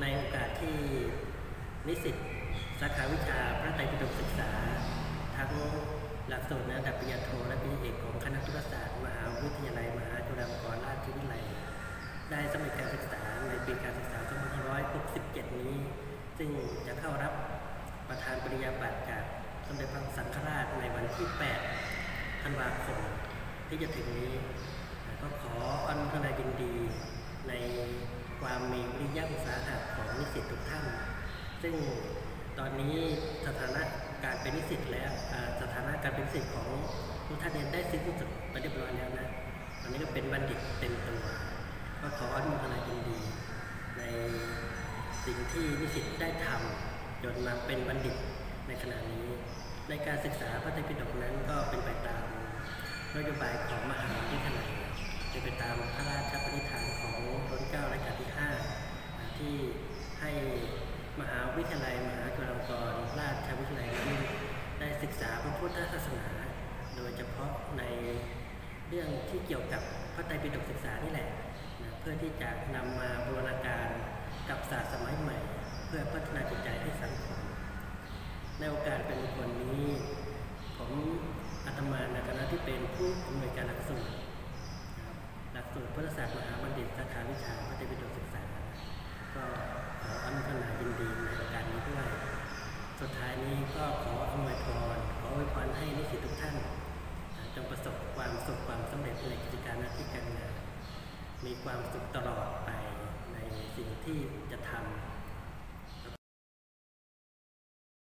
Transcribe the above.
ในโอกาสที่นิสิตสาขาวิชาพระไตรปิฎกศึกษา ทั้งหลักสูตรนระดับปริญญาโทและปริญญาเอกของคณะธุรศาสตร์มหาวิทยาลัยมหาจุฬาลงกรณราชวิทยาลัย ได้สำเร็จการศึกษาในปีการศึกษา 2567 นี้ ซึ่งจะเข้ารับประธานปริญญาบัตรจากสมเด็จพระสังฆราชในวันที่ 8 ธันวาคมที่จะถึงนี้ ก็ขออนุโมทนายินดีในความมีวิริยะอุตสาหะ นิสิตทุกท่าน ซึ่งตอนนี้สถานะการเป็นนิสิตแล้วสถานะการเป็นนิสิตของทุกท่านเนี่ยได้สิ้นสุดไปเรียบร้อยแล้วนะตอนนี้ก็เป็นบัณฑิตเต็มตัว ก็ขออนุโมทนายินดี ในสิ่งที่นิสิตได้ทำจนมาเป็นบัณฑิตในขณะนี้ ในการศึกษาพระไตรปิฎกนั้นก็เป็นไปตามนโยบายของมหาวิทยาลัยเป็นไปตามพระราชปณิธานของรัชกาลรัชกาลที่ 5 ที่ให้มหา วิทยาลัยมหาจุฬาลงกรณราชวิทยาลัยนั้นได้ศึกษาพระพุทธศาสนา โดยเฉพาะในเรื่องที่เกี่ยวกับพระไตรปิฎกศึกษานี่แหละนะเพื่อที่จะนำมาบูรณาการกับศาสตร์สมัยใหม่ เพื่อพัฒนาจิตใจให้สังคมในโอกาสเป็นคนนี้ ผมอาตมาในฐานะที่เป็นผู้อำนวยการหลักสูตรหลักสูตรพุทธศาสตร์มหาบัณฑิตสาขาวิชาพระไตรปิฎกศึกษา ก็ขออนุโมทนายินดีในโอกาสนี้ด้วย สุดท้ายนี้ก็ขออวยพรขออวยพรให้นิษย์ทุกท่าน จงประสบความสุขความสำเร็จในกิจการหน้าที่การงานมีความสุขตลอดไปในสิ่งที่จะทำ